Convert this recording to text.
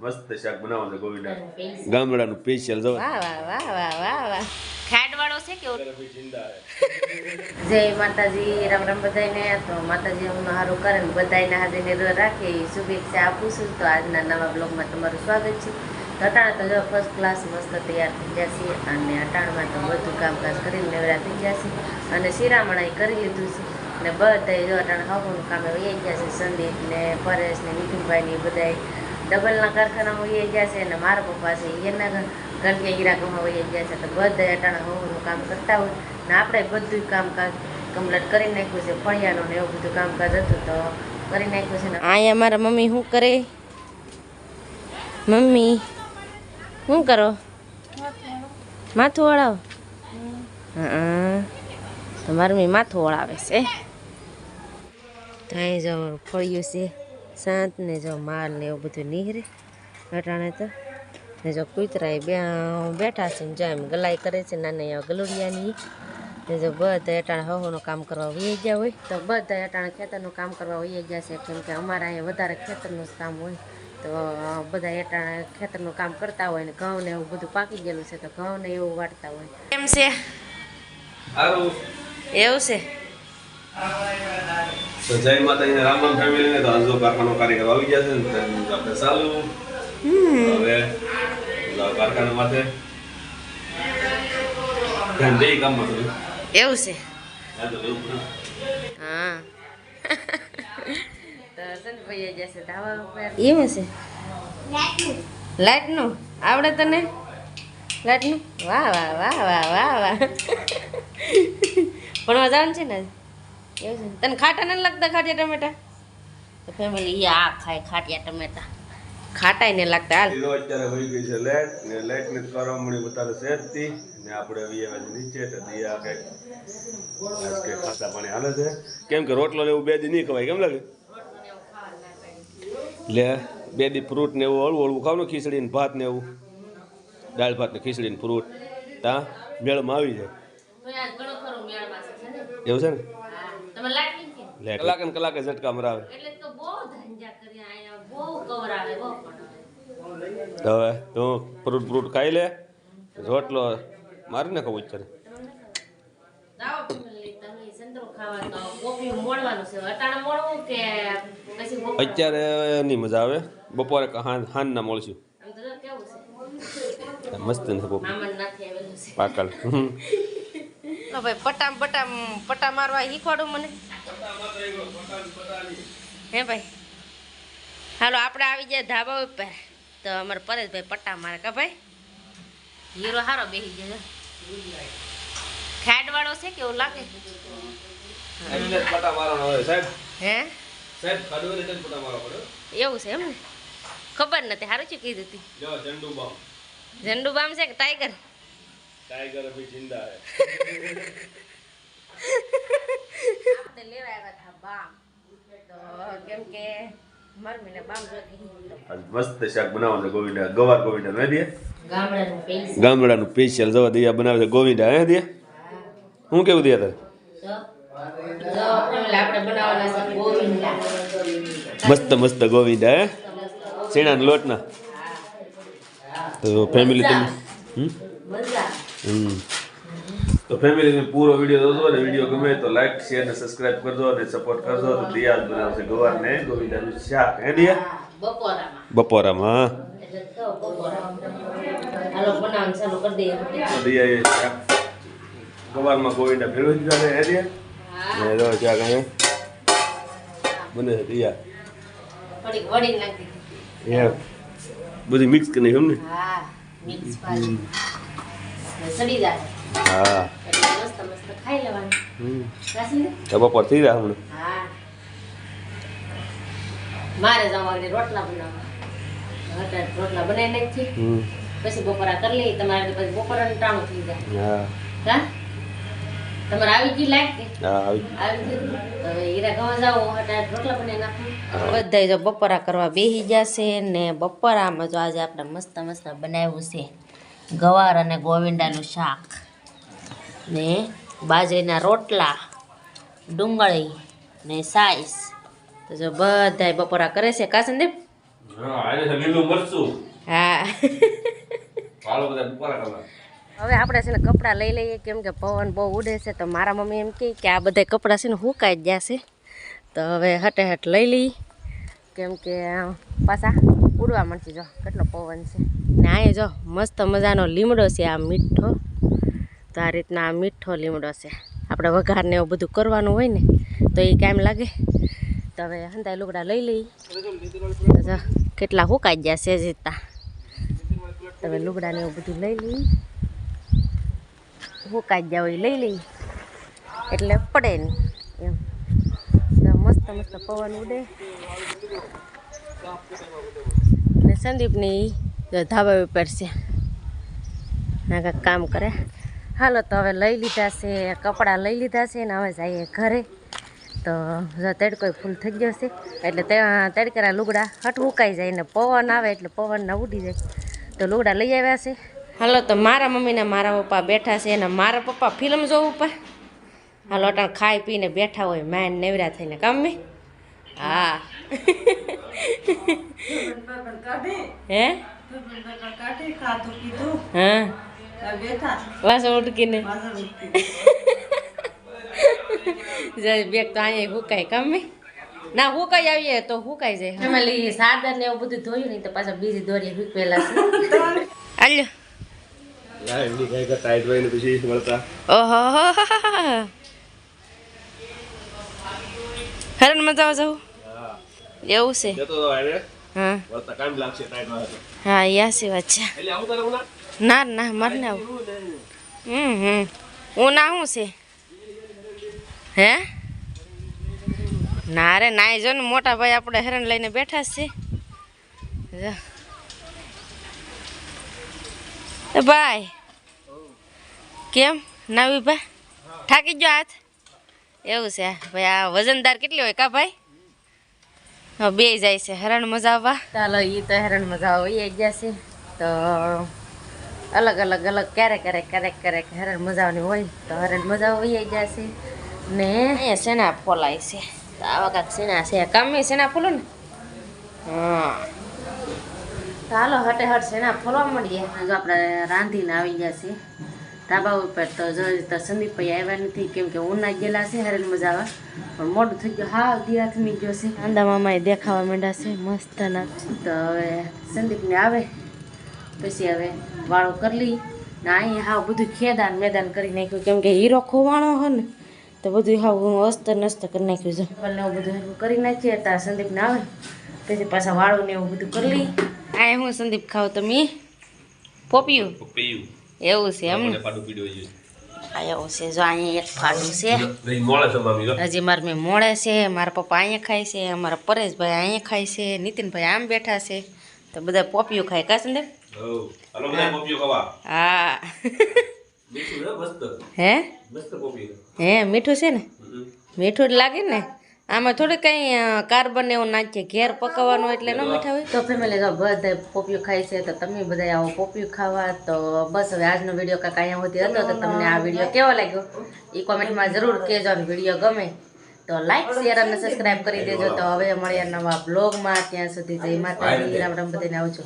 મસ્ત શાક બનાવો છે ગોવિંદા. ગામડાનું સ્પેશિયલ જો. વાહ વાહ વાહ વાહ વાહ વાહ. ખાડવાળો છે કે જય માતાજી રામ રામ બધાને તો માતાજી હું સારું કરે ને બધાને હાજરીને રો રાખે. શુભેચ્છા આપું છું. તો આજના નવા બ્લોગમાં તમારું સ્વાગત છે. તો અટાણા તો જો ફર્સ્ટ ક્લાસ મસ્ત તૈયાર થઈ ગયા છે અને અટાણમાં તો બધું કામકાજ કરીને નવરા થઈ ગયા છે અને શિરામણાઈ કરી લીધું છે. ને બધા જો અટાણ હાવનું કામે વહી ગયા છે. સંદીપ ને પરેશ ને નિખિલભાઈ ને એ બધા ડબલના કારખાનામાં વહી ગયા છે અને મારા પપ્પા છે એના ઘરની ગિરાકોમાં વહી ગયા છે. તો બધા અટાણા હોવાનું કામ કરતા હોય ને આપણે બધું કામકાજ કમ્પ્લીટ કરી નાખ્યું છે. ફળિયાનું ને એવું બધું કામકાજ હતું તો કરી નાખ્યું છે ને અહીંયા મારા મમ્મી શું કરે? મમ્મી, શું કરો? માથું વળાવો હા, તો મારી મમ્મી માથું વળાવે છે. તો અહીં જો ફળિયું છે. શાંત ને જો માલ ને એવું બધું નીહરે. અટાણે તો ને જો કૂતરા બે બેઠા છે ને જો એમ ગલાઈ કરે છે નાના એવા ગલુડિયાની. ને જો બધા અટાણે હવાનું કામ કરવા વહી ગયા હોય. તો બધા અટાણે ખેતરનું કામ કરવા વહી ગયા છે કેમ કે અમારા અહીંયા વધારે ખેતરનું જ કામ હોય. તો બધા અટાણે ખેતરનું કામ કરતા હોય ને ઘઉં ને એવું બધું પાકી ગયેલું છે તો ઘઉં ને એવું વાટતા હોય. કેમ છે? એવું છે? તો જય માતા અહીંયા રામ ફેમિલી ને તો આજો કારખાનો કાર્યક્રમ આવી ગયા છે ને આપણે ચાલુ. હવે કારખાના માટે ધ્યાન દઈ કામમાં થોડું. એવું છે? હા તો એવું છે લાઇટનું આવડે તને? લાઇટનું વાહ વાહ વાહ વાહ વાહ વાહ. ભણવા જવાનું છે ને? એવું છે તને ખાટા નથી લાગતા ખાટિયા ટમેટા? તો ફેમિલી આ ખાય ખાટિયા ટમેટા. ખાટાય ને લાગતા હાલ. લો અત્યારે હોઈ ગઈ છે લેટ ને લેટ ને કરવા મળી વધારે સેજતી ને આપણે વીએ નીચે તો દિયા કે આજ કે ખાતા પાણી હાલે છે. કેમ કે રોટલો ને એવું બે દી નહીં ખવાય કેમ લાગે? લે બે દી ફ્રૂટ ને એવું હળવું હળવું ખાવ ને ખીચડી ને ભાત ને એવું. દાળ ભાત ને ખીચડી ને ફ્રૂટ. તા મેળમાં આવી જાય. એવું છે ને? લે કલાકે ને કલાકે ઝટકા મરાવે. એટલે તો બહુ ધંજા કર્યા અહીંયા બહુ કવરાવે બહુ હવે. તું ફ્રૂટ ફ્રૂટ ખાઈ લે રોટલો મારી નાખો ઉચ્ચારે. અત્યારે નહીં મજા આવે. બપોરે હાન ના મળશું. મસ્ત નથી આવેલું છે. પાકલ તો ભાઈ પટામ પટામ પટા મારવા શીખવાડું મને? હે ભાઈ? હાલો આપણે આવી જાય ધાબા ઉપર. તો અમારે પરેશભાઈ પટ્ટા મારે કા ભાઈ? હીરો હારો બેસી જાય ખાડ વાળો છે કેવું લાગે? હે? એવું છે એમ ને? ખબર નથી સારું છે કીધું હતી જો ઝંડુ બામ. છે કે ટાઈગર? ટાઈગર અભી જિંદા હે. આપણે લેવા આવ્યા હતા બામ. તો કેમ કે મરમીને બામ જોતી મસ્ત શાક બનાવો છે ગોવિંદા. ગવાર ગોવિંદા મેં દે? ગામડાનું સ્પેશિયલ જવા દિયા બનાવે છે ગોવિંદા. હે દે? હું. કેવું દે તારે મસ્ત મસ્ત ગોવિંદા હે? શેણા લોટના. તો ફેમિલી તમે હમ? મજા. હમ. તો ફેમિલીને પૂરો વીડિયો જોજો અને વીડિયો ગમે તો લાઈક શેર અને સબસ્ક્રાઇબ કરજો અને સપોર્ટ કરજો. તો દિયાજ બનાવશે ગવાર ને ગોવિંદાનું શાક હે દિયા? બપોરામાં. ગવારમાં ગોવિંદા ફેરવી દીધા છે હે દિયા? ને જો શાક હે બને દિયા. થોડીક વડી નાખી બધી મિક્સ કરી એમ ને? હા મિક્સ ભાજી ને સડી જાય. હા. એટલે મસ્ત મસ્ત ખાઈ લેવાનું હમ. રાસી ને? તો બપોર થઈ રહ્યા હમણાં? મારે જવા રોટલા બનાવવા. રોટલા બનાવી નાખી પછી બપોરા કરી લઈ તમારે પછી બપોરાનું ટાણું થઈ જાય. હા. હા? તમારે આવી ગઈ લાગ? કે હા આવી આવી ગયું હવે હીરા ગવા જાઓ અત્યારે રોટલા બનાવી બધા જો બપોરા કરવા બેસી જશે ને બપોરામાં જો આજે આપણે મસ્ત મસ્ત બનાવ્યું છે ગવાર અને ગોવિંદાનું શાક. ને બાજરીના રોટલા ડુંગળી ને સાઈસ. તો જો બધાય બપોરા કરે છે કા સંદીપ હા. બધા હવે આપણે છે ને કપડાં લઈ લઈએ કેમ કે પવન બહુ ઉડે છે તો મારા મમ્મી એમ કહે કે આ બધા કપડાં છે ને હુકાઈ જ જશે તો હવે હટે હટ લઈ લઈ. કેમ કે પાછા ઉડવા મળશે જો કેટલો પવન છે. ને અહીંયા જો મસ્ત મજાનો લીમડો છે આ મીઠો. તો આ રીતના મીઠો લીમડો છે. આપણે વઘારને એવું બધું કરવાનું હોય ને, તો એ કેમ લાગે. તો હવે હંતાઈ લુગડા લઈ લઈ. કેટલા હુકાઈ ગયા છે જીતા તમે લુગડાને એવું બધું લઈ લઈ. હુકાઈ ગયા એ લઈ લઈ. એટલે પડે નહીં એમ. મસ્ત મસ્ત પવન ઉડે. ને સંદીપની ધાબા ઉપર છે. ના કાંઈક કામ કરે. હાલો તો હવે લઈ લીધા છે કપડાં લઈ લીધા છે ને હવે જઈએ ઘરે. તો જો તડકો ફૂલ થઈ ગયો છે એટલે ત્યાં તડકેરા લુગડા હટ ઉકાઈ જાય ને પવન આવે એટલે પવનના ઉડી જાય. તો લુગડા લઈ આવ્યા છે. હાલો તો મારા મમ્મીને મારા પપ્પા બેઠા છે અને મારા પપ્પા ફિલ્મ જોવું પા હાલો અટાણ ખાઈ પીને બેઠા હોય મેં નેવરા થઈને કામે હા. હે? હા. વાસો ઉટકીને. જય બેગ તો અહીંયા હુકાય કમે ના હુકાઈ આવીએ તો હુકાઈ જાય. ફેમિલી સાદર ને એવું બધું ધોયું નહીં તો પાછા બીજી દોરી હુકવેલા છે. ઓહો હરણ મજા જાવ? એવું છે. જતો હા. યા. હા યાસી વાત છે. ના ના, મારે ને આવું. હમ હમ. હું ના શું છે? હે? ના રે નાઈ જો ને મોટા ભાઈ આપણે હેરણ લઈને બેઠા છે. ભાઈ, કેમ? નાવી ભાઈ થાકી ગયો હાથ? એવું છે. ભાઈ, આ વજનદાર કેટલી હોય કા ભાઈ? બે જાય છે. હેરણ મજા આવવા. ચાલો એ તો હેરણ મજા આવી છે. તો અલગ અલગ અલગ, ક્યારેક ક્યારેક ક્યારેક ક્યારેક હેરણ મજાની હોય તો હેરણ મજા આવી છે ને અહીંયા શેના ફોલાય છે? આવા કાંક શેના છે? કામે શેના ફોલો ને? હા. ચાલો હટે, હટ, શેના ફોલવા મળીએ જો આપણે રાંધીને આવી ગયા છે. ધાબા ઉપર તો જો તો સંદીપભાઈ આવ્યા નથી, કેમ કે ઉના ગયેલા છે હેરણ મજા આવે પણ મોડું થઈ ગયું. હા દિયા થમી ગયો છે. આંદા મામા દેખાવા માંડ્યા છે, મસ્ત ના. તો હવે સંદીપને આવે. પછી હવે વાળો કરી લઈ. ને અહીંયા હાવ બધું ખેદાન મેદાન કરી નાખ્યું. કેમ કે હીરો ખોવાણો હો ને તો બધું હાવ અસ્ત નસ્ત કરી નાખ્યું છે. ને એવું બધું હરખું કરી નાખીએ ત્યાં સંદીપને આવે. પછી પાછા વાળું ને એવું બધું કરી લઈ. આ હું સંદીપ ખાવ તમે? પોપિયું? પીયું એવું છે એમ ને? મને પાડું પીડ્યો છે. આ એવું છે જો અહીંયા એક ફાડું છે. હજી મારે મેં મોડે છે મારા પપ્પા અહીંયા ખાય છે અમારા પરેશભાઈ અહીંયા ખાય છે નીતિનભાઈ આમ બેઠા છે. તો બધા પોપિયું ખાય કા સંદીપ? હાલો બધા પોપિયો ખાવા. હા. મીઠું છે મસ્ત. હે? મસ્ત પોપિયો હે મીઠું છે ને? મીઠું જ લાગે ને? આમાં થોડું કંઈ કાર્બન એવું નાખીએ. ઘેર પકવવાનું એટલે ન મીઠા હોય? તો ફેમિલી જો બધા પોપિયું ખાય છે. તો તમે બધા આવો પોપિયું ખાવા. તો બસ હવે આજનો વીડિયો કાંઈક અહીંયા સુધી હતો. તો તમને આ વીડિયો કેવો લાગ્યો? એ કોમેન્ટમાં જરૂર કહેજો અને વીડિયો ગમે. તો લાઈક શેર અને સબસ્ક્રાઈબ કરી દેજો. તો હવે મળીએ નવા બ્લોગમાં ત્યાં સુધી જય માતાજી. રામ રામ બધાને આવજો.